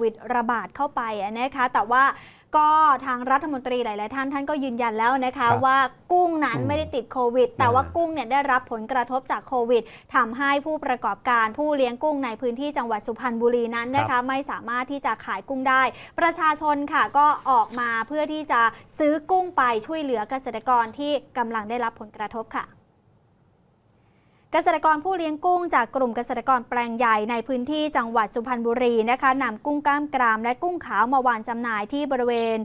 วิดระบาดเข้าไปอะนะคะแต่ว่าก็ทางรัฐมนตรีหลาย ๆ ท่านท่านก็ยืนยันแล้วนะคะครับว่ากุ้งนั้นอืมไม่ได้ติดโควิด แต่ว่าอ่ากุ้งเนี่ยได้รับผลกระทบจากโควิดทำให้ผู้ประกอบการผู้เลี้ยงกุ้งในพื้นที่จังหวัดสุพรรณบุรีนั้นนะคะ ไม่สามารถที่จะขายกุ้งได้ ประชาชนค่ะก็ออกมาเพื่อที่จะซื้อกุ้งไปช่วยเหลือเกษตรกรที่กำลังได้รับผลกระทบค่ะ เกษตรกรผู้เลี้ยงกุ้งจากกลุ่มเกษตรกรแปลงใหญ่ในพื้นที่จังหวัดสุพรรณบุรีนะคะนำกุ้งกล้ามกรามและกุ้งขาวมาวางจำหน่ายที่บริเวณ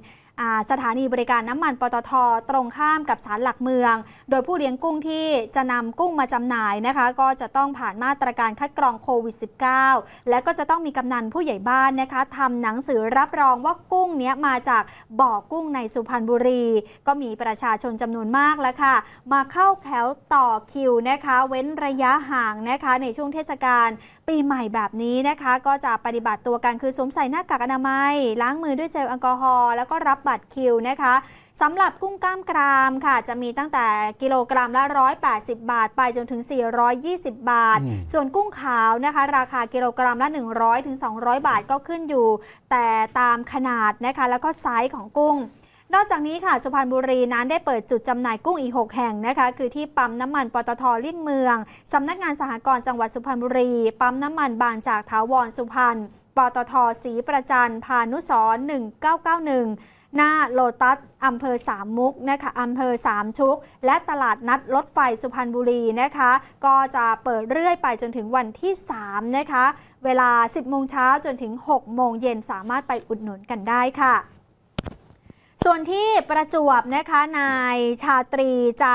สถานีบริการน้ำมันปตท ตรงข้ามกับศาลหลักเมือง โดยผู้เลี้ยงกุ้งที่จะนำกุ้งมาจำหน่ายนะคะ ก็จะต้องผ่านมาตรการคัดกรองโควิด -19 และก็จะต้องมีกำนันผู้ใหญ่บ้านนะคะทำหนังสือรับรองว่ากุ้งเนี้ยมาจากบ่อกุ้งในสุพรรณบุรี ก็มีประชาชนจำนวนมากแล้วค่ะ มาเข้าแถวต่อคิวนะคะ เว้นระยะห่างนะคะ ในช่วงเทศกาลปีใหม่แบบนี้นะคะ ก็จะปฏิบัติตัวกันคือสวมใส่หน้ากากอนามัย ล้างมือด้วยเจลแอลกอฮอล์แล้วก็รับบัตรคิวนะคะสำหรับกุ้งกล้ามกรามค่ะ จะมีตั้งแต่กิโลกรัมละ 180 บาท ไปจนถึง 420 บาทอืมส่วนกุ้งขาวนะคะ ราคากิโลกรัมละ 100ถึง200 บาทก็ขึ้นอยู่ แต่ตามขนาดนะคะ แล้วก็ไซส์ของกุ้งนอกจากนี้ค่ะสุพรรณบุรีนั้นได้เปิดจุดจำหน่ายกุ้งอีก 6 แห่งนะคะ คือที่ปั๊มน้ำมันปตทเลี่ยงเมืองสำนักงานสหกรณ์จังหวัดสุพรรณบุรี ปั๊มน้ำมันบางจากถาวรสุพรรณปตทศรีประจันพานุสรณ์1991 หน้าโลตัสอำเภอสามมุกนะคะอำเภอสามชุก และตลาดนัดรถไฟสุพรรณบุรีนะคะ ก็จะเปิดเรื่อยไปจนถึงวันที่ 3 นะคะ เวลา 10 โมงเช้าจนถึง 6 โมงเย็นสามารถไปอุดหนุนกันได้ค่ะส่วนที่ประจวบนะคะนายชาตรีใจ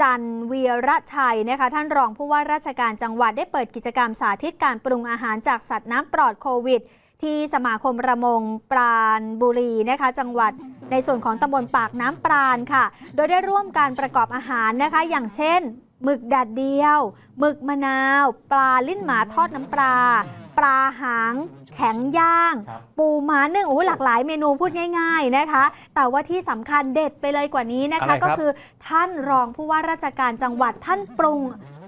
จันวีระชัยนะคะท่านรองผู้ว่าราชการจังหวัดได้เปิดกิจกรรมสาธิตการปรุงอาหารจากสัตว์น้ำปลอดโควิด ที่สมาคมประมงปราณบุรีนะคะ จังหวัดในส่วนของตำบลปากน้ำปราณค่ะ โดยได้ร่วมการประกอบอาหารนะคะ อย่างเช่นหมึกแดดเดียวหมึกมะนาว ปลาลิ้นหมาทอดน้ำปลา ปลาหาง แข็งย่าง ครับปูม้านึ่งโอ้โหหลากหลายเมนูพูดง่าย ๆนะคะ แต่ว่าที่สำคัญเด็ดไปเลยกว่านี้นะอะไรคะ ครับ ก็คือท่านรองผู้ว่าราชการจังหวัดท่านปรุง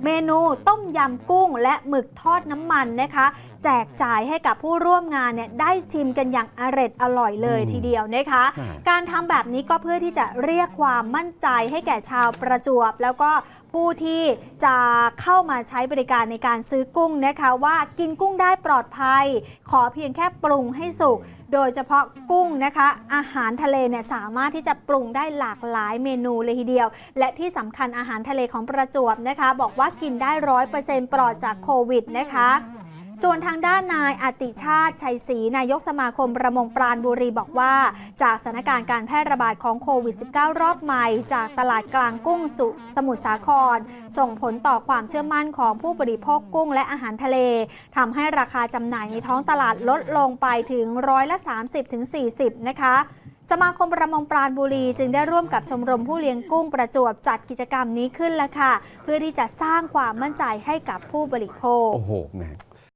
เมนูต้มยำกุ้ง และหมึกทอดน้ำมันนะคะ แจกจ่ายให้กับผู้ร่วมงานเนี่ยได้ชิมกันอย่างอร็ดอร่อยเลยอืม ทีเดียวนะคะอ่าการทำแบบนี้ก็เพื่อที่จะเรียกความมั่นใจให้แก่ชาวประจวบ แล้วก็ผู้ที่จะเข้ามาใช้บริการในการซื้อกุ้งนะคะ ว่ากินกุ้งได้ปลอดภัย ขขอเพียงแค่ปรุงให้สุก โดยเฉพาะกุ้งนะคะ อาหารทะเลเนี่ยสามารถที่จะปรุงได้หลากหลายเมนูเลยทีเดียว และที่สำคัญอาหารทะเลของประจวบนะคะ บอกว่ากินได้ร้อยเปอร์เซ็นต์ปลอดจากโควิดนะคะ ส่วนทางด้านนายอติชาติชัยศรีนายกสมาคมประมงปราณบุรีบอกว่า จากสถานการณ์การแพร่ระบาดของโควิด -19 รอบใหม่ จากตลาดกลางกุ้งสุสมุทรสาคร ส่งผลต่อความเชื่อมั่นของผู้บริโภคกุ้งและอาหารทะเลทำให้ราคาจำหน่ายในท้องตลาดลดลงไปถึงร้อยละ 30-40 นะคะสมาคมประมงปราณบุรีจึงได้ร่วมกับชมรมผู้เลี้ยงกุ้งประจวบจัดกิจกรรมนี้ขึ้นแล้วค่ะ เพื่อที่จะสร้างความมั่นใจให้กับผู้บริโภค โอ้โหแหม